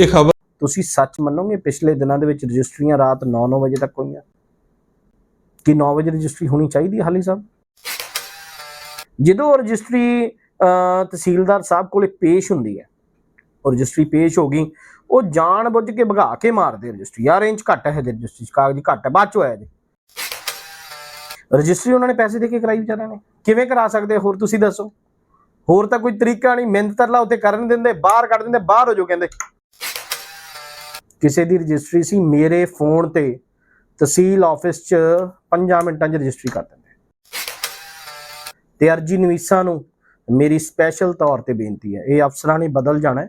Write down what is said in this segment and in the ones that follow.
ਇਹ ਖਬਰ ਤੁਸੀਂ ਸੱਚ ਮੰਨੋਗੇ ਪਿਛਲੇ ਦਿਨਾਂ ਦੇ ਵਿੱਚ ਰਜਿਸਟਰੀਆਂ ਰਾਤ 9-9 ਵਜੇ ਤੱਕ ਹੋਈਆਂ। ਕਿ 9 ਵਜੇ ਰਜਿਸਟਰੀ ਹੋਣੀ ਚਾਹੀਦੀ ਹਾਲੀ ਸਾਹਿਬ? ਜਦੋਂ ਰਜਿਸਟਰੀ ਤਹਿਸੀਲਦਾਰ ਸਾਹਿਬ ਕੋਲੇ ਪੇਸ਼ ਹੁੰਦੀ ਹੈ, ਉਹ ਰਜਿਸਟਰੀ ਪੇਸ਼ ਹੋ ਗਈ, ਉਹ ਜਾਣ ਬੁੱਝ ਕੇ ਭਗਾ ਕੇ ਮਾਰਦੇ ਰਜਿਸਟਰੀ। ਯਾਰ ਇੰਚ ਘੱਟ ਹੈ ਰਜਿਸਟਰੀ ਕਾਗਜ਼ ਘੱਟ ਹੈ, ਬਾਅਦ ਚ ਹੋਇਆ ਜੀ। ਰਜਿਸਟਰੀ ਉਹਨਾਂ ਨੇ ਪੈਸੇ ਦੇ ਕੇ ਕਰਾਈ ਵਿਚਾਰਿਆਂ ਨੇ। ਕਿਵੇਂ ਕਰਾ ਸਕਦੇ? ਆ? ਹੋਰ ਤੁਸੀਂ ਦੱਸੋ। ਹੋਰ ਤਾਂ ਕੋਈ ਤਰੀਕਾ ਨਹੀਂ, ਮਿਹਨਤ ਤਰਲਾ ਉੱਤੇ ਕਰਨ ਦਿੰਦੇ, ਬਾਹਰ ਕੱਢ ਦਿੰਦੇ, ਬਾਹਰ ਹੋ ਜਾਓ ਕਹਿੰਦੇ। ਕਿਸੇ ਦੀ ਰਜਿਸਟਰੀ ਸੀ, ਮੇਰੇ ਫੋਨ ਤੇ ਤਹਿਸੀਲ ਆਫਿਸ 'ਚ 5 ਮਿੰਟਾਂ 'ਚ ਰਜਿਸਟਰੀ ਕਰ ਦਿੰਦੇ। ਤੇ ਅਰਜੀ ਨਵੀਸਾਂ ਨੂੰ ਮੇਰੀ ਸਪੈਸ਼ਲ ਤੌਰ ਤੇ ਬੇਨਤੀ ਹੈ, ਇਹ ਅਫਸਰਾਂ ਨੇ ਬਦਲ ਜਾਣਾ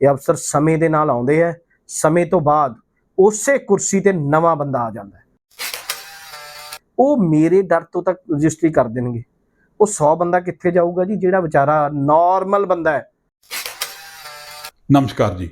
ਇਹ ਅਫਸਰ ਸਮੇਂ ਦੇ ਨਾਲ ਆਉਂਦੇ ਹੈ, ਸਮੇਂ ਤੋਂ ਬਾਅਦ ਉਸੇ ਕੁਰਸੀ ਤੇ ਨਵਾਂ ਬੰਦਾ ਆ ਜਾਂਦਾ ਉਹ ਮੇਰੇ ਡਰ ਤੋਂ ਤੱਕ ਰਜਿਸਟਰੀ ਕਰ ਦੇਣਗੇ। ਉਹ 100 ਬੰਦਾ ਕਿੱਥੇ ਜਾਊਗਾ ਜੀ, ਜਿਹੜਾ ਵਿਚਾਰਾ ਨਾਰਮਲ ਬੰਦਾ ਹੈ? ਨਮਸਕਾਰ ਜੀ।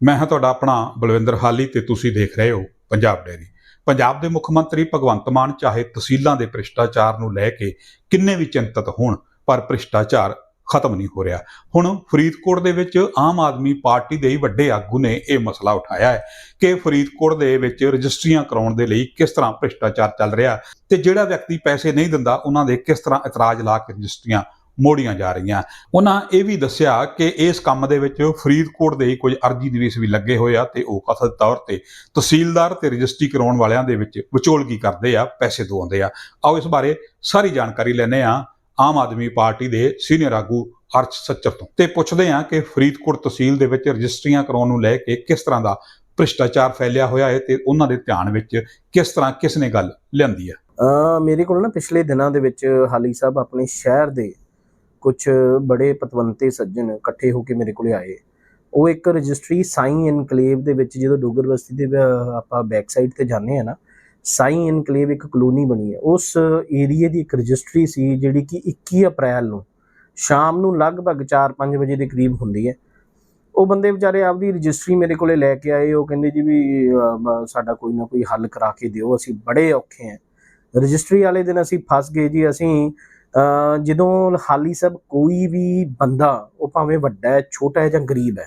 ਮੈਂ ਹਾਂ ਤੁਹਾਡਾ ਆਪਣਾ ਬਲਵਿੰਦਰ ਹਾਲੀ ਤੇ ਤੁਸੀਂ ਦੇਖ ਰਹੇ ਹੋ ਪੰਜਾਬ ਡੇਰੀ ਪੰਜਾਬ ਦੇ ਮੁੱਖ ਮੰਤਰੀ ਭਗਵੰਤ ਮਾਨ ਚਾਹੇ ਤਹਿਸੀਲਾਂ ਦੇ ਭ੍ਰਿਸ਼ਟਾਚਾਰ ਨੂੰ ਲੈ ਕੇ ਕਿੰਨੇ ਵੀ ਚਿੰਤਤ ਹੋਣ, ਪਰ ਭ੍ਰਿਸ਼ਟਾਚਾਰ ਖਤਮ ਨਹੀਂ ਹੋ ਰਿਹਾ। ਹੁਣ ਫਰੀਦਕੋਟ ਦੇ ਵਿੱਚ ਆਮ ਆਦਮੀ ਪਾਰਟੀ ਦੇ ਹੀ ਵੱਡੇ ਆਗੂ ਨੇ ਇਹ ਮਸਲਾ ਉਠਾਇਆ ਹੈ ਕਿ ਫਰੀਦਕੋਟ ਦੇ ਵਿੱਚ ਰਜਿਸਟਰੀਆਂ ਕਰਾਉਣ ਦੇ ਲਈ ਕਿਸ ਤਰ੍ਹਾਂ ਭ੍ਰਿਸ਼ਟਾਚਾਰ ਚੱਲ ਰਿਹਾ ਤੇ ਜਿਹੜਾ ਵਿਅਕਤੀ ਪੈਸੇ ਨਹੀਂ ਦਿੰਦਾ, ਉਹਨਾਂ ਦੇ ਕਿਸ ਤਰ੍ਹਾਂ ਇਤਰਾਜ਼ ਲਾ ਕੇ ਰਜਿਸਟਰੀਆਂ ਮੋੜੀਆਂ ਜਾ ਰਹੀਆਂ। ਉਹਨਾਂ ਇਹ ਵੀ ਦੱਸਿਆ ਕਿ ਇਸ ਕੰਮ ਦੇ ਵਿੱਚ ਫਰੀਦਕੋਟ ਦੇ ਹੀ ਕੁਝ ਅਰਜੀ ਨਿਵੇਸ਼ ਵੀ ਲੱਗੇ ਹੋਏ ਆ ਤੇ ਉਹ ਕਥਿਤ ਤੌਰ ਤੇ ਤਹਿਸੀਲਦਾਰ ਤੇ ਰਜਿਸਟਰੀ ਕਰਾਉਣ ਵਾਲਿਆਂ ਦੇ ਵਿੱਚ ਵਿਚੋਲਗੀ ਕਰਦੇ ਆ, ਪੈਸੇ ਦਵਾਉਂਦੇ ਆ। ਆਓ ਇਸ ਬਾਰੇ ਸਾਰੀ ਜਾਣਕਾਰੀ ਲੈਣੇ ਆ ਆਮ ਆਦਮੀ ਪਾਰਟੀ ਦੇ ਸੀਨੀਅਰ ਆਗੂ ਅਰਚ ਸੱਚਰ ਤੋਂ। ਤੇ ਪੁੱਛਦੇ ਆ ਕਿ ਫਰੀਦਕੋਟ ਤਹਿਸੀਲ ਦੇ ਵਿੱਚ ਰਜਿਸਟਰੀਆਂ ਕਰਾਉਣ ਨੂੰ ਲੈ ਕੇ ਕਿਸ ਤਰ੍ਹਾਂ ਦਾ ਭ੍ਰਿਸ਼ਟਾਚਾਰ ਫੈਲਿਆ ਹੋਇਆ ਹੈ ਤੇ ਉਹਨਾਂ ਦੇ ਧਿਆਨ ਵਿੱਚ ਕਿਸ ਤਰ੍ਹਾਂ ਕਿਸ ਨੇ ਗੱਲ ਲਿਆਂਦੀ ਹੈ? ਮੇਰੇ ਕੋਲ ਨਾ ਪਿਛਲੇ ਦਿਨਾਂ ਦੇ ਵਿੱਚ ਹਾਲੀ ਸਾਹਿਬ ਆਪਣੇ ਸ਼ਹਿਰ ਦੇ ਕੁਝ ਬੜੇ ਪਤਵੰਤੇ ਸੱਜਣ ਇਕੱਠੇ ਹੋ ਕੇ ਮੇਰੇ ਕੋਲੇ ਆਏ। ਉਹ ਇੱਕ ਰਜਿਸਟਰੀ ਸਾਈ ਇਨਕਲੇਵ ਦੇ ਵਿੱਚ ਜਦੋਂ ਡੋਗਰ ਬਸਤੀ ਦੇ ਆਪਾਂ ਬੈਕ ਸਾਈਡ ਤੇ ਜਾਂਦੇ ਆ ਨਾ, ਸਾਈ ਇਨਕਲੇਵ ਇੱਕ ਕਲੋਨੀ ਬਣੀ ਹੈ। ਉਸ ਏਰੀਏ ਦੀ ਇੱਕ ਰਜਿਸਟਰੀ ਸੀ ਜਿਹੜੀ ਕਿ 21 ਅਪ੍ਰੈਲ ਨੂੰ ਸ਼ਾਮ ਨੂੰ ਲਗਭਗ 4-5 ਵਜੇ ਦੇ ਕਰੀਬ ਹੁੰਦੀ ਹੈ। ਉਹ ਬੰਦੇ ਵਿਚਾਰੇ ਆਪਦੀ ਰਜਿਸਟਰੀ ਮੇਰੇ ਕੋਲੇ ਲੈ ਕੇ ਆਏ। ਉਹ ਕਹਿੰਦੇ ਜੀ ਵੀ ਸਾਡਾ ਕੋਈ ਨਾ ਕੋਈ ਹੱਲ ਕਰਾ ਕੇ ਦਿਓ, ਅਸੀਂ ਬੜੇ ਔਖੇ ਹਾਂ। ਰਜਿਸਟਰੀ ਵਾਲੇ ਦਿਨ ਅਸੀਂ ਫਸ ਗਏ ਜੀ। ਅਸੀਂ ਜਦੋਂ ਹਾਲੀ ਸਭ ਕੋਈ ਵੀ ਬੰਦਾ, ਉਹ ਭਾਵੇਂ ਵੱਡਾ ਹੈ, ਛੋਟਾ ਹੈ ਜਾਂ ਗਰੀਬ ਹੈ,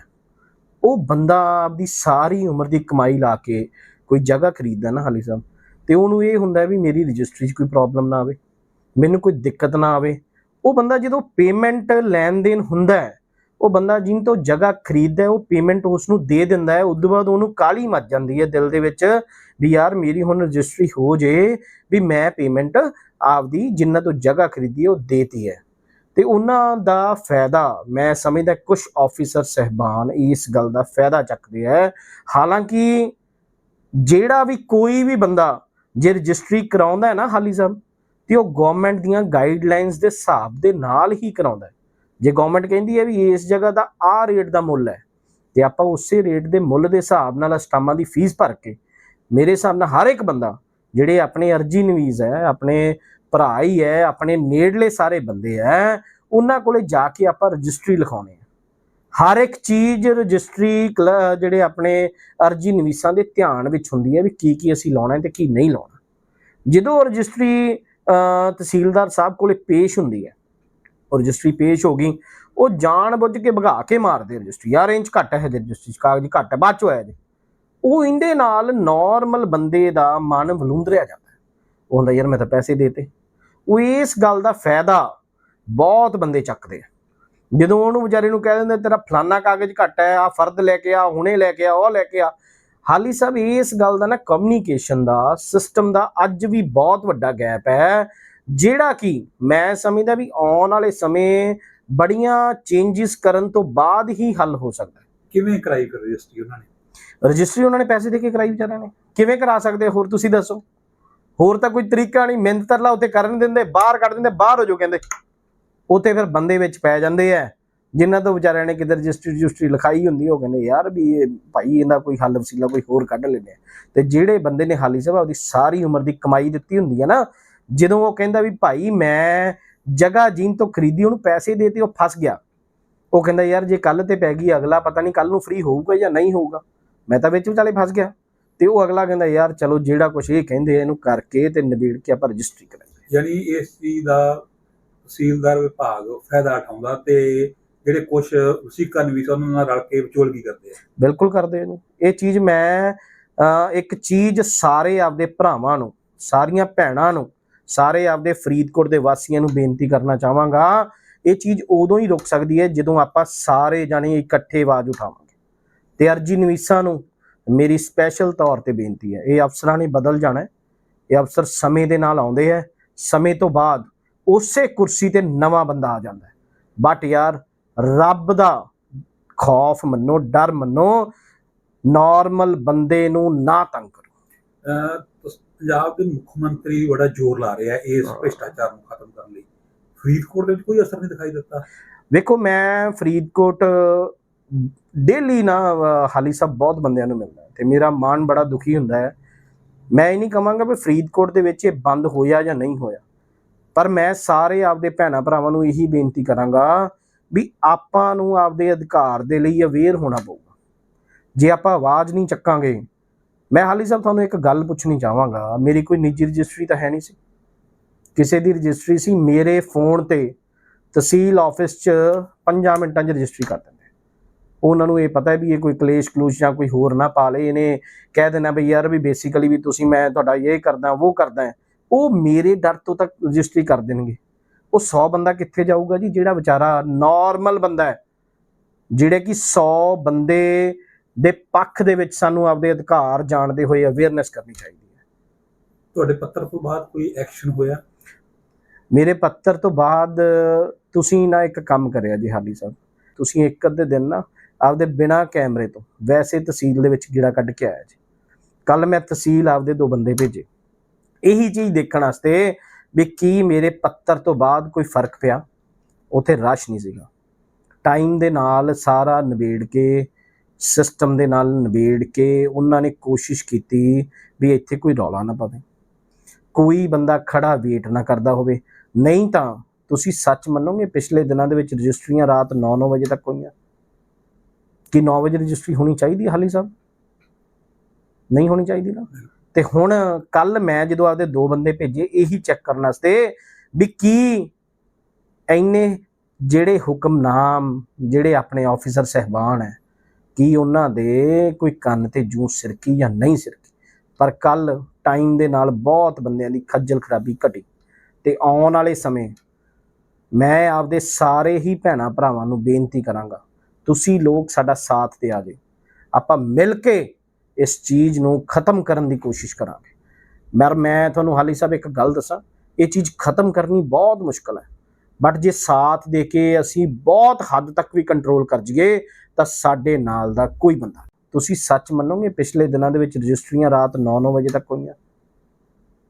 ਉਹ ਬੰਦਾ ਆਪਦੀ ਸਾਰੀ ਉਮਰ ਦੀ ਕਮਾਈ ਲਾ ਕੇ ਕੋਈ ਜਗ੍ਹਾ ਖਰੀਦਦਾ ਨਾ ਹਾਲੀ ਸਾਹਿਬ ਤੇ ਉਹਨੂੰ ਇਹ ਹੁੰਦਾ ਵੀ ਮੇਰੀ ਰਜਿਸਟਰੀ 'ਚ ਕੋਈ ਪ੍ਰੋਬਲਮ ਨਾ ਆਵੇ, ਮੈਨੂੰ ਕੋਈ ਦਿੱਕਤ ਨਾ ਆਵੇ। ਉਹ ਬੰਦਾ ਜਦੋਂ ਪੇਮੈਂਟ ਲੈਣ ਦੇਣ ਹੁੰਦਾ ਹੈ, ਉਹ ਬੰਦਾ ਜਿਨ ਤੋਂ ਜਗ੍ਹਾ ਖਰੀਦਦਾ ਉਹ ਪੇਮੈਂਟ ਉਸ ਨੂੰ ਦੇ ਦਿੰਦਾ ਹੈ ਉਸ ਤੋਂ ਬਾਅਦ ਉਹਨੂੰ ਕਾਲੀ ਮੱਚ ਜਾਂਦੀ ਹੈ ਦਿਲ ਦੇ ਵਿੱਚ ਵੀ ਯਾਰ ਮੇਰੀ ਹੁਣ ਰਜਿਸਟਰੀ ਹੋ ਜੇ, ਵੀ ਮੈਂ ਪੇਮੈਂਟ ਆਪਦੀ ਜਿੰਨਾ ਤੋਂ ਜਗ੍ਹਾ ਖਰੀਦੀ ਉਹ ਦੇਤੀ ਹੈ। ਤੇ ਉਹਨਾਂ ਦਾ ਫਾਇਦਾ, ਮੈਂ ਸਮਝਦਾ ਕੁਝ ਆਫੀਸਰ ਸਹਿਬਾਨ ਇਸ ਗੱਲ ਦਾ ਫਾਇਦਾ ਚੱਕਦੇ ਹੈ। ਹਾਲਾਂਕਿ ਜਿਹੜਾ ਵੀ ਕੋਈ ਵੀ ਬੰਦਾ ਜੇ ਰਜਿਸਟਰੀ ਕਰਾਉਂਦਾ ਹੈ ਨਾ ਹਾਲੀ ਸਾਹਿਬ, ਤੇ ਉਹ ਗਵਰਨਮੈਂਟ ਦੀਆਂ ਗਾਈਡਲਾਈਨਸ ਦੇ ਹਿਸਾਬ ਦੇ ਨਾਲ ਹੀ ਕਰਾਉਂਦਾ ਜੇ ਗਵਰਨਮੈਂਟ ਕਹਿੰਦੀ ਹੈ ਵੀ ਇਸ ਜਗ੍ਹਾ ਦਾ ਆਹ ਰੇਟ ਦਾ ਮੁੱਲ ਹੈ, ਤੇ ਆਪਾਂ ਉਸੇ ਰੇਟ ਦੇ ਮੁੱਲ ਦੇ ਹਿਸਾਬ ਨਾਲ ਅਸਟਾਮਾਂ ਦੀ ਫੀਸ ਭਰ ਕੇ, ਮੇਰੇ ਹਿਸਾਬ ਨਾਲ ਹਰ ਇੱਕ ਬੰਦਾ ਜਿਹੜੇ ਆਪਣੇ ਅਰਜੀ ਨਵੀਜ਼ ਹੈ ਆਪਣੇ ਭਰਾ ਹੀ ਹੈ ਆਪਣੇ ਨੇੜਲੇ ਸਾਰੇ ਬੰਦੇ ਹੈ ਉਹਨਾਂ ਕੋਲੇ ਜਾ ਕੇ ਆਪਾਂ ਰਜਿਸਟਰੀ ਲਿਖਾਉਣੇ ਆ ਹਰ ਇੱਕ ਚੀਜ਼ ਰਜਿਸਟਰੀ ਕਲ- ਜਿਹੜੇ ਆਪਣੇ ਅਰਜੀ ਨਵੀਸਾਂ ਦੇ ਧਿਆਨ ਵਿੱਚ ਹੁੰਦੀ ਹੈ ਵੀ ਕੀ ਕੀ ਅਸੀਂ ਲਾਉਣਾ ਹੈ ਤੇ ਕੀ ਨਹੀਂ ਲਾਉਣਾ। ਜਦੋਂ ਰਜਿਸਟਰੀ ਤਹਿਸੀਲਦਾਰ ਸਾਹਿਬ ਕੋਲੇ ਪੇਸ਼ ਹੁੰਦੀ ਹੈ ਉਹ ਰਜਿਸਟਰੀ ਪੇਸ਼ ਹੋ ਗਈ ਉਹ ਜਾਣ ਬੁੱਝ ਕੇ ਭਗਾ ਕੇ ਮਾਰਦੇ ਰਜਿਸਟਰੀ। ਯਾਰ ਇੰਚ ਘੱਟ ਹੈ ਰਜਿਸਟਰੀ 'ਚ, ਕਾਗਜ਼ ਘੱਟ ਹੈ ਬਾਅਦ ਚ ਹੋਇਆ ਜੀ। ਉਹ ਇਹਦੇ ਨਾਲ ਨਾਰਮਲ ਬੰਦੇ ਦਾ ਮਨ ਵਲੂੰਦਰਿਆ ਜਾਂਦਾ ਉਹ ਹੁੰਦਾ, ਯਾਰ ਮੈਂ ਤਾਂ ਪੈਸੇ ਦੇਤੇ। ਉਹ ਇਸ ਗੱਲ ਦਾ ਫਾਇਦਾ ਬਹੁਤ ਬੰਦੇ ਚੱਕਦੇ ਆ। ਜਦੋਂ ਉਹਨੂੰ ਵਿਚਾਰੇ ਨੂੰ ਕਹਿ ਦਿੰਦੇ, ਤੇਰਾ ਫਲਾਨਾ ਕਾਗਜ਼ ਘੱਟ ਹੈ, ਆ ਫਰਦ ਲੈ ਕੇ ਆ, ਹੁਣੇ ਲੈ ਕੇ ਆ, ਉਹ ਲੈ ਕੇ ਆ। ਹਾਲੀ ਸਾਹਿਬ, ਇਸ ਗੱਲ ਦਾ ਨਾ ਕਮਿਊਨੀਕੇਸ਼ਨ ਦਾ ਸਿਸਟਮ ਦਾ ਅੱਜ ਵੀ ਬਹੁਤ ਵੱਡਾ ਗੈਪ ਹੈ, ਜਿਹੜਾ ਕਿ ਮੈਂ ਸਮਝਦਾ ਵੀ ਆਉਣ ਵਾਲੇ ਸਮੇਂ ਬੜੀਆਂ ਚੇਂਜਸ ਕਰਨ ਤੋਂ ਬਾਅਦ ਹੀ ਹੱਲ ਹੋ ਸਕਦਾ ਕਿਵੇਂ ਕਰਾਈ ਫਿਰ ਰਜਿਸਟਰੀ ਉਹਨਾਂ ਨੇ? ਰਜਿਸਟਰੀ ਉਹਨਾਂ ਨੇ ਪੈਸੇ ਦੇ ਕੇ ਕਰਾਈ ਵਿਚਾਰਿਆਂ ਨੇ। ਕਿਵੇਂ ਕਰਾ ਸਕਦੇ? ਹੋਰ ਤੁਸੀਂ ਦੱਸੋ। ਹੋਰ ਤਾਂ ਕੋਈ ਤਰੀਕਾ ਨਹੀਂ। ਮਿਹਨਤ ਤਰਲਾ ਉੱਤੇ ਕਰਨ ਦਿੰਦੇ, ਬਾਹਰ ਕੱਢ ਦਿੰਦੇ, ਬਾਹਰ ਹੋ ਜਾਓ ਕਹਿੰਦੇ। ਉੱਥੇ ਫਿਰ ਬੰਦੇ ਵਿੱਚ ਪੈ ਜਾਂਦੇ ਆ। ਜਿਨ੍ਹਾਂ ਤੋਂ ਵਿਚਾਰਿਆਂ ਨੇ ਕਿਤੇ ਰਜਿਸਟਰੀ ਰਜਿਸਟਰੀ ਲਿਖਾਈ ਹੁੰਦੀ ਉਹ ਕਹਿੰਦੇ, ਯਾਰ ਵੀ ਇਹ ਭਾਈ ਇਹਦਾ ਕੋਈ ਹੱਲ ਵਸੀਲਾ ਕੋਈ ਹੋਰ ਕੱਢ ਲੈਂਦੇ ਆ। ਤੇ ਜਿਹੜੇ ਬੰਦੇ ਨੇ ਹਾਲੀ ਸਾਹਿਬ ਉਹਦੀ ਸਾਰੀ ਉਮਰ ਦੀ ਕਮਾਈ ਦਿੱਤੀ ਹੁੰਦੀ ਹੈ ਨਾ, ਜਦੋਂ ਉਹ ਕਹਿੰਦਾ ਵੀ ਭਾਈ ਮੈਂ ਜਗ੍ਹਾ ਜਿਨ ਤੋਂ ਖਰੀਦੀ, ਉਹਨੂੰ ਪੈਸੇ ਦੇਤੇ ਉਹ ਫਸ ਗਿਆ। ਉਹ ਕਹਿੰਦਾ, ਯਾਰ ਜੇ ਕੱਲ ਤੇ ਪੈ ਗਈ, ਅਗਲਾ ਪਤਾ ਨਹੀਂ ਕੱਲ ਨੂੰ ਫ੍ਰੀ ਹੋਊਗਾ ਜਾਂ ਨਹੀਂ ਹੋਊਗਾ। ਮੈਂ ਤਾਂ ਵਿੱਚ ਵਿਚਾਲੇ ਫਸ ਗਿਆ। ਤੇ ਉਹ ਅਗਲਾ ਕਹਿੰਦਾ ਯਾਰ ਚਲੋ ਜਿਹੜਾ ਕੁਝ ਇਹ ਕਹਿੰਦੇ ਆ ਇਹਨੂੰ ਕਰਕੇ ਤੇ ਨਿਬੇੜ ਕੇ ਆਪਾਂ ਰਜਿਸਟਰੀ ਕਰਾਂਗੇ। ਯਾਨੀ ਇਸ ਚੀਜ਼ ਦਾ ਤਹਿਸੀਲਦਾਰ ਵਿਭਾਗ ਫਾਇਦਾ ਉਠਾਉਂਦਾ ਤੇ ਜਿਹੜੇ ਕੁਝ ਵਸੀਕਾ ਨਿਵੀਸ ਉਹਨਾਂ ਨਾਲ ਰਲ ਕੇ ਵਿਚੋਲਗੀ ਕਰਦੇ ਆ। ਬਿਲਕੁਲ ਕਰਦੇ ਨੇ ਇਹ ਚੀਜ਼ ਮੈਂ ਇੱਕ ਚੀਜ਼ ਸਾਰੇ ਆਪਦੇ ਭਰਾਵਾਂ ਨੂੰ ਸਾਰੀਆਂ ਭੈਣਾਂ ਨੂੰ ਸਾਰੇ ਆਪਦੇ ਫਰੀਦਕੋਟ ਦੇ ਵਾਸੀਆਂ ਨੂੰ ਬੇਨਤੀ ਕਰਨਾ ਚਾਹਾਂਗਾ। ਇਹ ਚੀਜ਼ ਉਦੋਂ ਹੀ ਰੁਕ ਸਕਦੀ ਹੈ ਜਦੋਂ ਆਪਾਂ ਸਾਰੇ ਜਾਣੇ ਇਕੱਠੇ ਆਵਾਜ਼ ਉਠਾਵਾਂਗੇ। ਤੇ ਅਰਜੀ ਨਵੀਸਾਂ ਨੂੰ ਮੇਰੀ ਸਪੈਸ਼ਲ ਤੌਰ ਤੇ ਬੇਨਤੀ ਹੈ। ਇਹ ਅਫਸਰਾਂ ਨੇ ਬਦਲ ਜਾਣਾ ਹੈ। ਇਹ ਅਫਸਰ ਸਮੇਂ ਦੇ ਨਾਲ ਆਉਂਦੇ ਹੈ। ਸਮੇਂ ਤੋਂ ਬਾਅਦ ਉਸੇ ਕੁਰਸੀ ਤੇ ਨਵਾਂ ਬੰਦਾ ਆ ਜਾਂਦਾ ਹੈ। ਬਟ ਯਾਰ ਰੱਬ ਦਾ ਖੌਫ ਮੰਨੋ ਡਰ ਮੰਨੋ ਨਾਰਮਲ ਬੰਦੇ ਨੂੰ ਨਾ ਤੰਗ ਕਰੋ। ਪੰਜਾਬ ਦੇ ਮੁੱਖ ਮੰਤਰੀ ਬੜਾ ਜ਼ੋਰ ਲਾ ਰਿਹਾ ਇਸ। ਭ੍ਰਿਸ਼ਟਾਚਾਰ ਨੂੰ ਖਤਮ ਕਰਨ ਲਈ। ਫਰੀਦਕੋਟ ਦੇ ਵਿੱਚ ਕੋਈ ਅਸਰ ਨਹੀਂ ਦਿਖਾਈ ਦਿੱਤਾ। ਵੇਖੋ ਮੈਂ ਫਰੀਦਕੋਟ ਡੇਲੀ ਨਾ ਹਾਲੀ ਸਾਹਿਬ ਬਹੁਤ ਬੰਦਿਆਂ ਨੂੰ ਮਿਲਦਾ ਹੈ ਤੇ ਮੇਰਾ ਮਨ ਬੜਾ ਦੁਖੀ ਹੁੰਦਾ ਹੈ। ਮੈਂ ਇਹ ਨਹੀਂ ਕਹਾਂਗਾ ਵੀ ਫਰੀਦਕੋਟ ਦੇ ਵਿੱਚ ਇਹ ਬੰਦ ਹੋਇਆ ਜਾਂ ਨਹੀਂ ਹੋਇਆ, ਪਰ ਮੈਂ ਸਾਰੇ ਆਪਦੇ ਭੈਣਾ ਭਰਾਵਾਂ ਨੂੰ ਇਹੀ ਬੇਨਤੀ ਕਰਾਂਗਾ ਵੀ ਆਪਾਂ ਨੂੰ ਆਪਦੇ ਅਧਿਕਾਰ ਦੇ ਲਈ ਅਵੇਅਰ ਹੋਣਾ ਪਊਗਾ। ਜੇ ਆਪਾਂ ਆਵਾਜ਼ ਨਹੀਂ ਚੱਕਾਂਗੇ, ਮੈਂ ਹਾਲੀ ਸਾਹਿਬ ਤੁਹਾਨੂੰ ਇੱਕ ਗੱਲ ਪੁੱਛਣੀ ਚਾਹਾਂਗਾ, ਮੇਰੀ ਕੋਈ ਨਿੱਜੀ ਰਜਿਸਟਰੀ ਤਾਂ ਹੈ ਨਹੀਂ ਸੀ। ਕਿਸੇ ਦੀ ਰਜਿਸਟਰੀ ਸੀ, ਮੇਰੇ ਫੋਨ ਤੇ ਤਹਿਸੀਲ ਆਫਿਸ 'ਚ 5 ਮਿੰਟਾਂ 'ਚ ਰਜਿਸਟਰੀ ਕਰ ਦਿੰਦੇ ਉਹਨਾਂ ਨੂੰ ਇਹ ਪਤਾ ਹੈ ਵੀ ਇਹ ਕੋਈ ਕਲੇਸ਼ ਕਲੂਸ਼ ਜਾਂ ਕੋਈ ਹੋਰ ਨਾ ਪਾ ਲੇ ਇਹਨੇ ਕਹਿ ਦੇਣਾ ਵੀ ਯਾਰ ਵੀ ਬੇਸਿਕਲੀ ਵੀ ਤੁਸੀਂ ਮੈਂ ਤੁਹਾਡਾ ਇਹ ਕਰਦਾ ਉਹ ਕਰਦਾ। ਉਹ ਮੇਰੇ ਡਰ ਤੋਂ ਤੱਕ ਰਜਿਸਟਰੀ ਕਰ ਦੇਣਗੇ। ਉਹ 100 ਬੰਦਾ ਕਿੱਥੇ ਜਾਊਗਾ ਜੀ? ਜਿਹੜਾ ਵਿਚਾਰਾ ਨਾਰਮਲ ਬੰਦਾ ਹੈ। ਜਿਹੜੇ ਕਿ 100 ਬੰਦੇ ਦੇ ਪੱਖ ਦੇ ਵਿੱਚ ਸਾਨੂੰ ਆਪਦੇ ਅਧਿਕਾਰ ਜਾਣਦੇ ਹੋਏ ਅਵੇਅਰਨੈਸ ਕਰਨੀ ਚਾਹੀਦੀ ਹੈ। ਤੁਹਾਡੇ ਪੱਤਰ ਤੋਂ ਬਾਅਦ ਕੋਈ ਐਕਸ਼ਨ ਹੋਇਆ? ਮੇਰੇ ਪੱਤਰ ਤੋਂ ਬਾਅਦ ਤੁਸੀਂ ਨਾ ਇੱਕ ਕੰਮ ਕਰਿਆ ਜੀ ਹਾਲੀ ਸਾਹਿਬ। ਤੁਸੀਂ ਇੱਕ ਅੱਧੇ ਦਿਨ ਨਾ ਆਪਦੇ ਬਿਨਾ ਕੈਮਰੇ ਤੋਂ, ਵੈਸੇ ਤਹਿਸੀਲ ਦੇ ਵਿੱਚ ਗੀੜਾ ਕੱਢ ਕੇ ਆਇਆ ਜੀ। ਕੱਲ ਮੈਂ ਤਹਿਸੀਲ ਆਪਦੇ ਦੋ ਬੰਦੇ ਭੇਜੇ। ਇਹੀ ਚੀਜ਼ ਦੇਖਣ ਵਾਸਤੇ ਵੀ ਕੀ ਮੇਰੇ ਪੱਤਰ ਤੋਂ ਬਾਅਦ ਕੋਈ ਫ਼ਰਕ ਪਿਆ? ਉਥੇ ਰਸ਼ ਨਹੀਂ ਸੀਗਾ। ਟਾਈਮ ਦੇ ਨਾਲ ਸਾਰਾ ਨਿਬੇੜ ਕੇ ਸਿਸਟਮ ਦੇ ਨਾਲ ਨਿਬੇੜ ਕੇ ਉਹਨਾਂ ਨੇ ਕੋਸ਼ਿਸ਼ ਕੀਤੀ ਵੀ ਇੱਥੇ ਕੋਈ ਰੌਲਾ ਨਾ ਪਵੇ। ਕੋਈ ਬੰਦਾ ਖੜਾ ਵੇਟ ਨਾ ਕਰਦਾ ਹੋਵੇ। ਨਹੀਂ ਤਾਂ ਤੁਸੀਂ ਸੱਚ ਮੰਨੋਗੇ, ਪਿਛਲੇ ਦਿਨਾਂ ਦੇ ਵਿੱਚ ਰਜਿਸਟਰੀਆਂ ਰਾਤ 9-9 ਵਜੇ ਤੱਕ ਹੋਈਆਂ। ਕਿ 9 ਵਜੇ ਰਜਿਸਟਰੀ ਹੋਣੀ ਚਾਹੀਦੀ ਹਾਲੀ ਸਾਹਿਬ? ਨਹੀਂ ਹੋਣੀ ਚਾਹੀਦੀ ਨਾ? ਤੇ ਹੁਣ ਕੱਲ ਮੈਂ ਜਦੋਂ ਆਪਦੇ ਦੋ ਬੰਦੇ ਭੇਜੇ, ਇਹੀ ਚੈੱਕ ਕਰਨ ਵਾਸਤੇ ਵੀ ਕੀ ਐਨੇ ਜਿਹੜੇ ਹੁਕਮਨਾਮ, ਜਿਹੜੇ ਆਪਣੇ ਆਫੀਸਰ ਸਹਿਬਾਨ ਹੈ, ਕੀ ਉਹਨਾਂ ਦੇ ਕੋਈ ਕੰਨ ਤੇ ਜੂੰ ਸਿਰਕੀ ਜਾਂ ਨਹੀਂ ਸਿਰਕੀ? ਪਰ ਕੱਲ ਟਾਈਮ ਦੇ ਨਾਲ ਬਹੁਤ ਬੰਦਿਆਂ ਦੀ ਖੱਜਲ ਖਰਾਬੀ ਘਟੀ ਤੇ ਆਉਣ ਵਾਲੇ ਸਮੇਂ ਮੈਂ ਆਪਦੇ ਸਾਰੇ ਹੀ ਭੈਣਾ ਭਰਾਵਾਂ ਨੂੰ ਬੇਨਤੀ ਕਰਾਂਗਾ ਤੁਸੀਂ ਲੋਕ ਸਾਡਾ ਸਾਥ ਦੇ ਆ ਜੇ। ਆਪਾਂ ਮਿਲ ਕੇ ਇਸ ਚੀਜ਼ ਨੂੰ ਖਤਮ ਕਰਨ ਦੀ ਕੋਸ਼ਿਸ਼ ਕਰਾਂਗੇ। ਮੈਂ ਮੈਂ ਤੁਹਾਨੂੰ ਹਾਲੀ ਸਾਹਿਬ ਇੱਕ ਗੱਲ ਦੱਸਾਂ, ਇਹ ਚੀਜ਼ ਖਤਮ ਕਰਨੀ ਬਹੁਤ ਮੁਸ਼ਕਲ ਹੈ। ਬਟ ਜੇ ਸਾਥ ਦੇ ਕੇ ਅਸੀਂ ਬਹੁਤ ਹੱਦ ਤੱਕ ਵੀ ਕੰਟਰੋਲ ਕਰ ਜੀਏ ਤਾਂ ਸਾਡੇ ਨਾਲ ਦਾ ਕੋਈ ਬੰਦਾ ਤੁਸੀਂ ਸੱਚ ਮੰਨੋਗੇ, ਪਿਛਲੇ ਦਿਨਾਂ ਦੇ ਵਿੱਚ ਰਜਿਸਟਰੀਆਂ ਰਾਤ 9-9 ਵਜੇ ਤੱਕ ਹੋਈਆਂ।